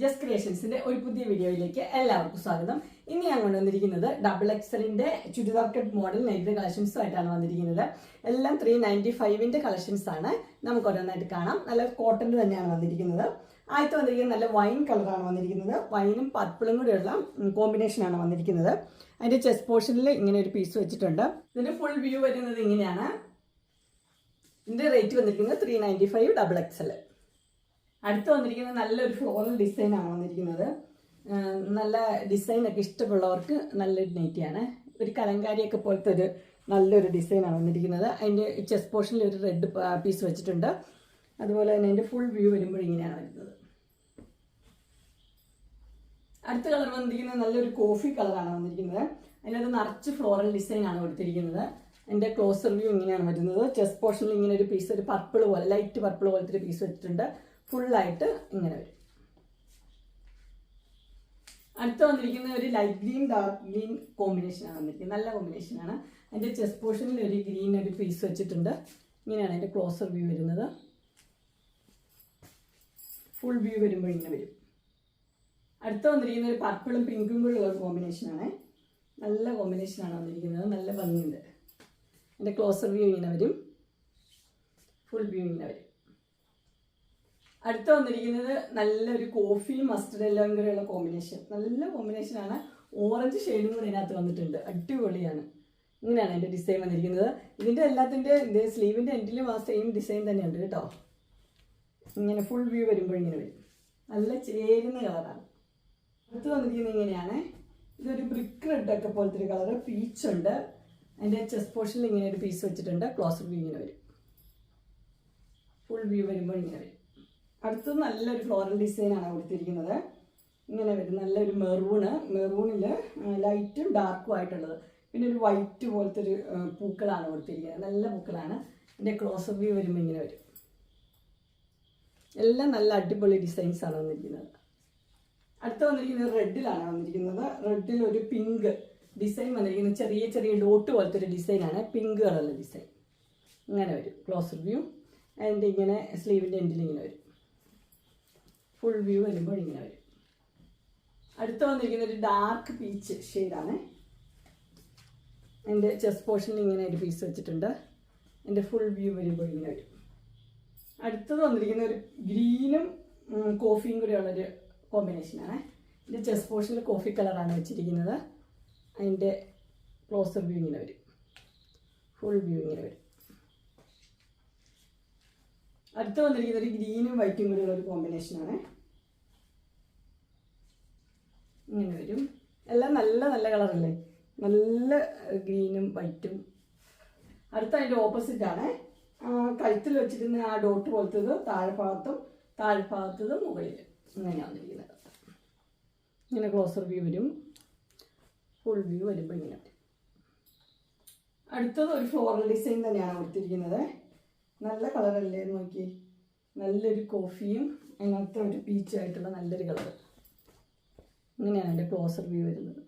Just ക്രിയേഷൻസിന്റെ ഒരു പുതിയ വീഡിയോയിലേക്ക് എല്ലാവർക്കും സ്വാഗതം. ഇനി ഞാൻ കൊണ്ടുവന്നിരിക്കുന്നത് ഡബിൾ എക്സലിന്റെ ചുരിദാർ കട്ട് മോഡൽ നെയ്ത് കളക്ഷൻസും ആയിട്ടാണ് വന്നിരിക്കുന്നത്. എല്ലാം ത്രീ നയന്റി ഫൈവിന്റെ കളക്ഷൻസ് ആണ് നമുക്ക് ഓരോന്നായിട്ട് കാണാം. നല്ല കോട്ടൺ തന്നെയാണ് വന്നിരിക്കുന്നത്. ആദ്യത്തെ വന്നിരിക്കുന്നത് നല്ല വൈൻ കളറാണ് വന്നിരിക്കുന്നത്. വൈനും പർപ്പിളും കൂടെയുള്ള കോമ്പിനേഷൻ ആണ് വന്നിരിക്കുന്നത്. അതിന്റെ ചെസ്റ്റ് പോർഷനിൽ ഇങ്ങനെ ഒരു പീസ് വെച്ചിട്ടുണ്ട്. ഇതിന്റെ ഫുൾ വ്യൂ വരുന്നത് ഇങ്ങനെയാണ്. ഇതിന്റെ റേറ്റ് വന്നിരിക്കുന്നത് three ninety five double XL അടുത്ത് വന്നിരിക്കുന്നത് നല്ലൊരു ഫ്ലോറൽ ഡിസൈനാണ് വന്നിരിക്കുന്നത്. നല്ല ഡിസൈനൊക്കെ ഇഷ്ടമുള്ളവർക്ക് നല്ലൊരു നെയ്റ്റിയാണ് ഒരു കലങ്കാരിയൊക്കെ പോലത്തെ ഒരു നല്ലൊരു ഡിസൈനാണ് വന്നിരിക്കുന്നത്. അതിന്റെ ചെസ്റ്റ് പോർഷനിൽ ഒരു റെഡ് പീസ് വെച്ചിട്ടുണ്ട്. അതുപോലെ തന്നെ അതിന്റെ ഫുൾ വ്യൂ വരുമ്പോൾ ഇങ്ങനെയാണ് വരുന്നത്. അടുത്ത കളർ വന്നിരിക്കുന്നത് നല്ലൊരു കോഫി കളറാണ് വന്നിരിക്കുന്നത്. അതിനകത്ത് നിറച്ച് ഫ്ലോറൽ ഡിസൈനാണ് കൊടുത്തിരിക്കുന്നത്. എന്റെ ക്ലോസർ വ്യൂ ഇങ്ങനെയാണ് വരുന്നത്. ചെസ്റ്റ് പോർഷനിൽ ഇങ്ങനെ ഒരു പീസ് ഒരു പർപ്പിൾ പോലെ ലൈറ്റ് പർപ്പിൾ പോലത്തെ ഒരു പീസ് വെച്ചിട്ടുണ്ട്. ഫുള്ളായിട്ട് ഇങ്ങനെ വരും. അടുത്ത വന്നിരിക്കുന്ന ഒരു ലൈറ്റ് ഗ്രീൻ ഡാർക്ക് ഗ്രീൻ കോമ്പിനേഷനാണ് വന്നിരിക്കുന്നത്. നല്ല കോമ്പിനേഷനാണ് അതിന്റെ ചെസ്റ്റ് പോർഷനിൽ ഒരു ഗ്രീൻ ഒരു പീസ് വെച്ചിട്ടുണ്ട്. ഇങ്ങനെയാണ് അതിന്റെ ക്ലോസർ വ്യൂ വരുന്നത്. ഫുൾ വ്യൂ വരുമ്പോൾ ഇങ്ങനെ വരും. അടുത്ത വന്നിരിക്കുന്ന ഒരു പർപ്പിളും പിങ്കും കൂടെ ഉള്ള കോമ്പിനേഷനാണ് നല്ല കോമ്പിനേഷനാണ് വന്നിരിക്കുന്നത്. നല്ല ഭംഗിയുണ്ട്. എന്റെ ക്ലോസർ വ്യൂ ഇങ്ങനെ വരും. ഫുൾ വ്യൂ ഇങ്ങനെ വരും. അടുത്ത വന്നിരിക്കുന്നത് നല്ലൊരു കോഫി മസ്റ്റർഡ് എല്ലാം കൂടെയുള്ള കോമ്പിനേഷൻ നല്ല കോമ്പിനേഷനാണ് ഓറഞ്ച് ഷെയ്ഡും കൂടെ ഇതിനകത്ത് വന്നിട്ടുണ്ട്. അടിപൊളിയാണ്. ഇങ്ങനെയാണ് എന്റെ ഡിസൈൻ വന്നിരിക്കുന്നത്. ഇതിന്റെ എല്ലാത്തിന്റെ സ്ലീവിന്റെ എൻഡിലും ആ സെയിം ഡിസൈൻ തന്നെയുണ്ട് കേട്ടോ. ഇങ്ങനെ ഫുൾ വ്യൂ വരുമ്പോൾ ഇങ്ങനെ വരും. നല്ല ചേരുന്ന കളറാണ് അടുത്ത് വന്നിരിക്കുന്നത് ഇങ്ങനെയാണ്. ഇതൊരു ബ്രിക്ക് റെഡ് ഒക്കെ പോലത്തെ ഒരു കളർ പീച്ച് ഉണ്ട്. അതിന്റെ ചെസ്റ്റ് പോർഷനിൽ ഇങ്ങനെ ഒരു പീസ് വെച്ചിട്ടുണ്ട്. ക്ലോസ് വ്യൂ ഇങ്ങനെ വരും. ഫുൾ വ്യൂ വരുമ്പോൾ ഇങ്ങനെ വരും. അടുത്തത് നല്ലൊരു ഫ്ലോറൽ ഡിസൈനാണ് കൊടുത്തിരിക്കുന്നത്. ഇങ്ങനെ വരും. നല്ലൊരു മെറൂണ് മെറൂണിൽ ലൈറ്റും ഡാർക്കും ആയിട്ടുള്ളത്. പിന്നെ ഒരു വൈറ്റ് പോലത്തെ ഒരു പൂക്കളാണ് കൊടുത്തിരിക്കുന്നത്. നല്ല പൂക്കളാണ്. എന്റെ ക്ലോസ് അപ്പ് വ്യൂ വരുമ്പോൾ ഇങ്ങനെ വരും. എല്ലാം നല്ല അടിപൊളി ഡിസൈൻസ് ആണ് വന്നിരിക്കുന്നത്. അടുത്ത വന്നിരിക്കുന്നത് റെഡിലാണ് വന്നിരിക്കുന്നത്. റെഡിൽ ഒരു പിങ്ക് ഡിസൈൻ വന്നിരിക്കുന്നത് ചെറിയ ചെറിയ ഡോട്ട് പോലത്തെ ഒരു ഡിസൈനാണ് പിങ്ക് കളറിലെ ഡിസൈൻ ഇങ്ങനെ വരും. ക്ലോസ് വ്യൂ അതിന്റെ ഇങ്ങനെ സ്ലീവിന്റെ എൻഡിൽ ഇങ്ങനെ വരും. ഫുൾ വ്യൂ വരുമ്പോൾ ഇങ്ങനെ വരും. അടുത്ത വന്നിരിക്കുന്ന ഒരു ഡാർക്ക് പീച്ച് ഷെയ്ഡാണ് എന്റെ ചെസ്റ്റ് പോർഷനിൽ ഇങ്ങനെ ഒരു പീസ് വെച്ചിട്ടുണ്ട്. എന്റെ ഫുൾ വ്യൂ വരുമ്പോൾ ഇങ്ങനെ വരും. അടുത്തത് വന്നിരിക്കുന്ന ഒരു ഗ്രീനും കോഫിയും കൂടെയുള്ളൊരു കോമ്പിനേഷനാണ് എന്റെ ചെസ്റ്റ് പോർഷനിൽ കോഫി കളറാണ് വെച്ചിരിക്കുന്നത്. അതിന്റെ ക്ലോസർ വ്യൂ ഇങ്ങനെ വരും. ഫുൾ വ്യൂ ഇങ്ങനെ വരും. അടുത്ത വന്നിരിക്കുന്നത് ഒരു ഗ്രീനും വൈറ്റും കൂടെയുള്ള ഒരു കോമ്പിനേഷനാണ് ഇങ്ങനെ വരും. എല്ലാം നല്ല നല്ല കളറല്ലേ നല്ല ഗ്രീനും വൈറ്റും. അടുത്ത അതിന്റെ ആണ്. കഴുത്തിൽ വെച്ചിരുന്ന ആ ഡോട്ട് പോലത്തത് താഴ്ഭാഗത്തും താഴ്ഭാഗത്തത് മുകളിൽ. ഇങ്ങനെയാണ് വന്നിരിക്കുന്നത്. ഇങ്ങനെ ക്ലോസർ വ്യൂ വരും. ഫുൾ വ്യൂ വരുമ്പോൾ ഇങ്ങനെ വരും. അടുത്തത് ഒരു ഫ്ലോറൽ ഡിസൈൻ തന്നെയാണ് കൊടുത്തിരിക്കുന്നത്. നല്ല കളറല്ലേ നോക്കി നല്ലൊരു കോഫിയും അങ്ങനത്തെ ഒരു പീച്ചായിട്ടുള്ള നല്ലൊരു കളർ ഇങ്ങനെയാണ് എന്റെ ക്ലോസർ വ്യൂ വരുന്നത്.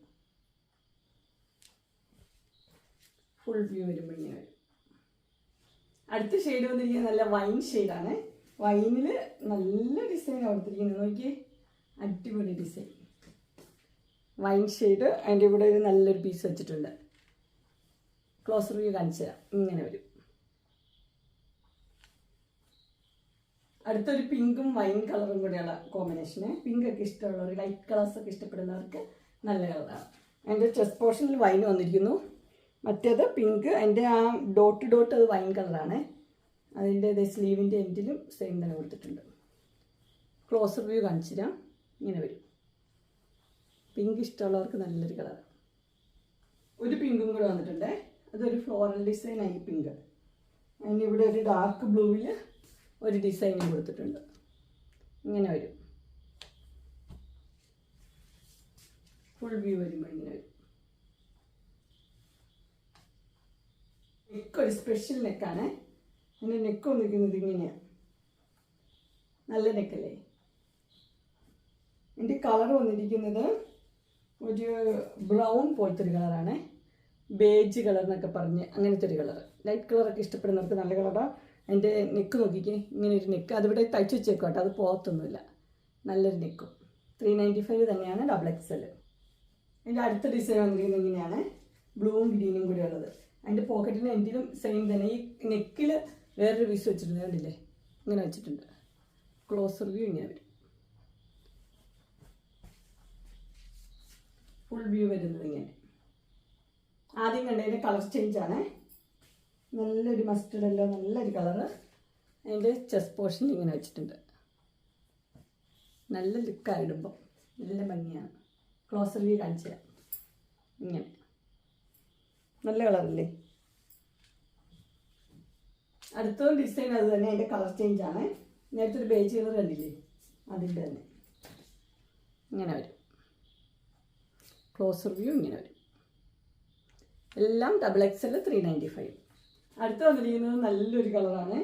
ഫുൾ വ്യൂ വരുമ്പോൾ ഇങ്ങനെ വരും. അടുത്ത ഷെയ്ഡ് വന്നിരിക്കുന്നത് നല്ല വൈൻ ഷെയ്ഡാണ് വൈനിൽ നല്ല ഡിസൈൻ കൊടുത്തിരിക്കുന്നത്. നോക്കി അടിപൊളി ഡിസൈൻ വൈൻ ഷെയ്ഡ് അതിന്റെ ഇവിടെ ഒരു നല്ലൊരു പീസ് വെച്ചിട്ടുണ്ട്. ക്ലോസർ വ്യൂ കാണിച്ചു തരാം ഇങ്ങനെ വരും. അടുത്തൊരു പിങ്കും വൈൻ കളറും കൂടെയുള്ള കോമ്പിനേഷന് പിങ്ക് ഒക്കെ ഇഷ്ടമുള്ളവർ ലൈറ്റ് കളേഴ്സ് ഒക്കെ ഇഷ്ടപ്പെടുന്നവർക്ക് നല്ല കളറാണ് എന്റെ ചെസ്റ്റ് പോർഷനിൽ വൈൻ വന്നിരിക്കുന്നു. മറ്റേത് പിങ്ക് എന്റെ ആ ഡോട്ട് ഡോട്ട് അത് വൈൻ കളറാണ് അതിന്റെ സ്ലീവിന്റെ എൻഡിലും സെയിം തന്നെ കൊടുത്തിട്ടുണ്ട്. ക്ലോസർ വ്യൂ കാണിച്ചു തരാം. ഇങ്ങനെ വരും. പിങ്ക് ഇഷ്ടമുള്ളവർക്ക് നല്ലൊരു കളർ ഒരു പിങ്കും കൂടെ വന്നിട്ടുണ്ട്. അതൊരു ഫ്ലോറൽ ആയി പിങ്ക് അതിന് ഇവിടെ ഒരു ഡാർക്ക് ബ്ലൂവിൽ ഒരു ഡിസൈനും കൊടുത്തിട്ടുണ്ട്. ഇങ്ങനെ വരും. ഫുൾ വ്യൂ വരുമ്പോൾ ഇങ്ങനെ വരും. നെക്ക് ഒരു സ്പെഷ്യൽ നെക്കാണ് അതിന്റെ നെക്ക് വന്നിരിക്കുന്നത് ഇങ്ങനെയാണ് നല്ല നെക്കല്ലേ എന്റെ കളർ വന്നിരിക്കുന്നത് ഒരു ബ്രൗൺ പോലത്തെ ഒരു കളറാണ് ബേജ് കളർ എന്നൊക്കെ പറഞ്ഞ് അങ്ങനത്തെ ഒരു കളർ ലൈറ്റ് കളറൊക്കെ ഇഷ്ടപ്പെടുന്നവർക്ക് നല്ല കളറാണ് അതിന്റെ നെക്ക് നോക്കിക്കേ ഇങ്ങനെ ഒരു നെക്ക് അതിവിടെ തയ്ച്ച് കേട്ടോ അത് പോകത്തൊന്നുമില്ല. നല്ലൊരു നെക്കും ത്രീ നയന്റി ഫൈവ് തന്നെയാണ് ഡബിൾ എക്സ് എൽ എന്റെ അടുത്ത ഡിസൈൻ വന്നിരിക്കുന്നത് ഇങ്ങനെയാണ്. ബ്ലൂവും ഗ്രീനും കൂടി ഉള്ളത്. അതിന്റെ പോക്കറ്റിന് എൻഡിലും സെയിം തന്നെ. ഈ നെക്കിൽ വേറൊരു പീസ് വെച്ചിട്ടുണ്ട് കണ്ടില്ലേ? ഇങ്ങനെ വെച്ചിട്ടുണ്ട്. ക്ലോസർ വ്യൂ ഇങ്ങനെ വരും. ഫുൾ വ്യൂ വരുന്നത് ഇങ്ങനെ. ആദ്യം കണ്ടതിന്റെ കളർ ചേഞ്ച് ആണ്. നല്ലൊരു മസ്റ്റർഡ് എല്ലോ നല്ലൊരു കളറ് അതിന്റെ ചെസ്റ്റ് പോർഷൻ ഇങ്ങനെ വെച്ചിട്ടുണ്ട്. നല്ല ലുക്കാണ് ഇടുമ്പോൾ നല്ല ഭംഗിയാണ്. ക്ലോസർ വ്യൂ കാണിച്ചു തരാം. ഇങ്ങനെ. നല്ല കളറല്ലേ അടുത്തതും ഡിസൈൻ അത് തന്നെ അതിന്റെ കളർ ചേഞ്ച് ആണ്. നേരത്തെ ഒരു ബേജ് കളർ കണ്ടില്ലേ? അതിന്റെ തന്നെ. ഇങ്ങനെ വരും. ക്ലോസർ വ്യൂ ഇങ്ങനെ വരും. എല്ലാം double X three ninety five അടുത്ത് വന്നിരിക്കുന്നത് നല്ലൊരു കളറാണ്.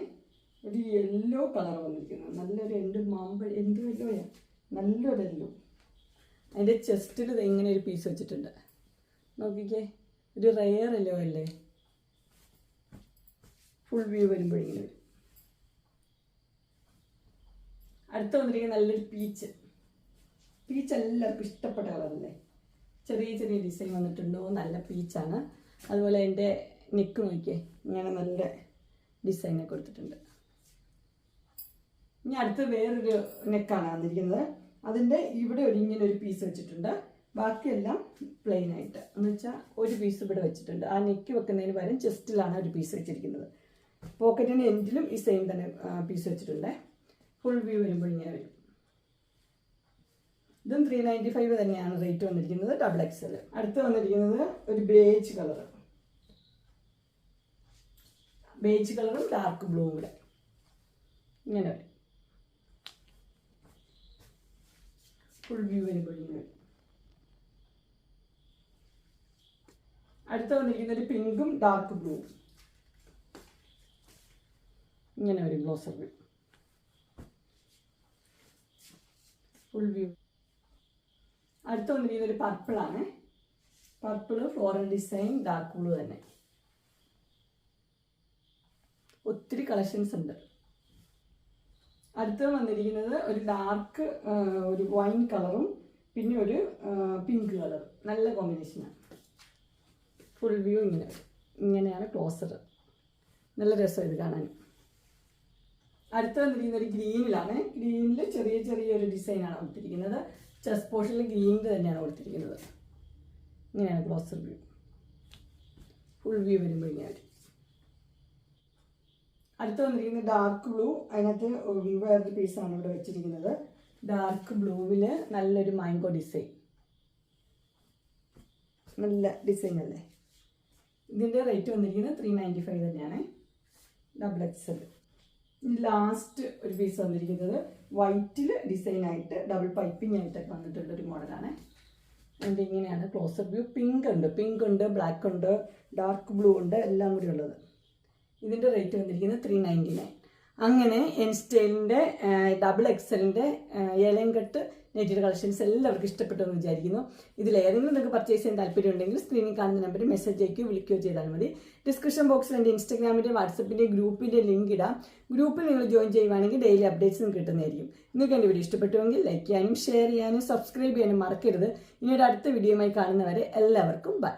ഒരു യെല്ലോ കളർ വന്നിരിക്കുന്നത്. നല്ലൊരു എന്ത് മാമ്പ എന്ത് യെല്ലോയാ നല്ലൊരു യെല്ലോ അതിന്റെ ചെസ്റ്റിൽ ഇങ്ങനെ ഒരു പീസ് വെച്ചിട്ടുണ്ട്. നോക്കിക്കേ ഒരു റെയർ യെല്ലോ അല്ലേ? ഫുൾ വ്യൂ വരുമ്പോഴിങ്ങനെ വരും. അടുത്ത് വന്നിരിക്കുന്ന നല്ലൊരു പീച്ച് പീച്ച് എല്ലാവർക്കും ഇഷ്ടപ്പെട്ട കളറല്ലേ? ചെറിയ ചെറിയ ഡിസൈൻ വന്നിട്ടുണ്ടോ? നല്ല പീച്ചാണ് അതുപോലെ എന്റെ നെക്ക് നോക്കിയേ. ഇങ്ങനെ നല്ല ഡിസൈനെ കൊടുത്തിട്ടുണ്ട് ഇനി അടുത്ത് വേറൊരു നെക്കാണ് വന്നിരിക്കുന്നത് അതിന്റെ ഇവിടെ ഒരു ഇങ്ങനെ ഒരു പീസ് വെച്ചിട്ടുണ്ട്. ബാക്കിയെല്ലാം പ്ലെയിൻ ആയിട്ട്. എന്ന് വെച്ചാൽ ഒരു പീസ് ഇവിടെ വെച്ചിട്ടുണ്ട്. ആ നെക്ക് വെക്കുന്നതിന് പകരം ചെസ്റ്റിലാണ് ഒരു പീസ് വെച്ചിരിക്കുന്നത്. പോക്കറ്റിന് എൻഡിലും ഈ സെയിം തന്നെ പീസ് വെച്ചിട്ടുണ്ട്. ഫുൾ വ്യൂ വരുമ്പോൾ ഇങ്ങനെ വരും. ഇതും ത്രീ നയന്റി ഫൈവ് തന്നെയാണ് റേറ്റ് വന്നിരിക്കുന്നത് ഡബിൾ എക്സൽ അടുത്ത് വന്നിരിക്കുന്നത് ഒരു ബേജ് കളർ ബേജ് കളറും ഡാർക്ക് ബ്ലൂവും കൂടെ ഇങ്ങനെ വരും. ഫുൾ വ്യൂ വരുമ്പോൾ ഇങ്ങനെ. വരും അടുത്ത് വന്നിരിക്കുന്ന ഒരു പിങ്കും ഡാർക്ക് ബ്ലൂവും ഇങ്ങനെ വരും ഗ്ലോസർ ഫുൾ വ്യൂ അടുത്ത വന്നിരിക്കുന്ന ഒരു പർപ്പിളാണ് purple floral design dark blue തന്നെ. ഒത്തിരി കളക്ഷൻസ് ഉണ്ട്. അടുത്ത് വന്നിരിക്കുന്നത് ഒരു ഡാർക്ക് ഒരു വൈൻ കളറും പിന്നെ ഒരു പിങ്ക് കളർ നല്ല കോമ്പിനേഷനാണ് ഫുൾ വ്യൂ ഇങ്ങനെ ഇങ്ങനെയാണ് ക്ലോസർ നല്ല രസം ഇത് കാണാൻ. അടുത്ത് വന്നിരിക്കുന്ന ഒരു ഗ്രീനിലാണ് ഗ്രീനിൽ ചെറിയ ചെറിയൊരു ഡിസൈനാണ് കൊടുത്തിരിക്കുന്നത്. ചെസ് പോർഷനിൽ ഗ്രീൻ തന്നെയാണ് കൊടുത്തിരിക്കുന്നത്. ഇങ്ങനെയാണ് ക്ലോസർ വ്യൂ ഫുൾ വ്യൂ വരുമ്പോൾ ഇങ്ങനെ വരും അടുത്ത് വന്നിരിക്കുന്നത് ഡാർക്ക് ബ്ലൂ അതിനകത്ത് വേറൊരു പീസാണ് ഇവിടെ വെച്ചിരിക്കുന്നത്. ഡാർക്ക് ബ്ലൂവിൽ നല്ലൊരു മാംഗോ ഡിസൈൻ നല്ല ഡിസൈൻ അല്ലേ? ഇതിന്റെ റേറ്റ് വന്നിരിക്കുന്നത് ത്രീ നയന്റി ഫൈവ് തന്നെയാണ് ഡബിൾ എക്സ് എക്സൽ ലാസ്റ്റ് ഒരു പീസ് വന്നിരിക്കുന്നത് വൈറ്റിൽ ഡിസൈനായിട്ട് ഡബിൾ പൈപ്പിംഗ് ആയിട്ടൊക്കെ വന്നിട്ടുള്ള ഒരു മോഡലാണ് അതിന്റെ ഇങ്ങനെയാണ് ക്ലോസർ വ്യൂ പിങ്ക് ഉണ്ട്. പിങ്ക് ഉണ്ട് ബ്ലാക്ക് ഉണ്ട് ഡാർക്ക് ബ്ലൂ ഉണ്ട് എല്ലാം കൂടി ഉള്ളത്. ഇതിന്റെ റേറ്റ് വന്നിരിക്കുന്നത് ത്രീ നയന്റി നയൻ അങ്ങനെ എൻ സ്റ്റൈലിന്റെ ഡബിൾ എക്സലിന്റെ ഏലങ്കട്ട് നെറ്റിയുടെ കളക്ഷൻസ് എല്ലാവർക്കും ഇഷ്ടപ്പെട്ടു എന്ന് വിചാരിക്കുന്നു. ഇതിൽ ഏതെങ്കിലും നിങ്ങൾക്ക് പർച്ചേസ് ചെയ്യാൻ താല്പര്യം ഉണ്ടെങ്കിൽ സ്ക്രീനിൽ കാണുന്ന നമ്പറിൽ മെസ്സേജ് അയക്കുകയോ വിളിക്കുകയോ ചെയ്താൽ മതി. ഡിസ്ക്രിപ്ഷൻ ബോക്സിൽ എന്റെ ഇൻസ്റ്റാഗ്രാമിന്റെ വാട്സപ്പിന്റെ ഗ്രൂപ്പിന്റെ ലിങ്ക് ഇടാം. ഗ്രൂപ്പിൽ നിങ്ങൾ ജോയിൻ ചെയ്യുവാണെങ്കിൽ ഡെയിലി അപ്ഡേറ്റ്സും കിട്ടുന്നതായിരിക്കും. നിങ്ങൾക്ക് എന്റെ വീഡിയോ ഇഷ്ടപ്പെട്ടുവെങ്കിൽ ലൈക്ക് ചെയ്യാനും ഷെയർ ചെയ്യാനും സബ്സ്ക്രൈബ് ചെയ്യാനും മറക്കരുത്. ഇനി ഒരു അടുത്ത വീഡിയോയുമായി കാണുന്നവരെ എല്ലാവർക്കും ബൈ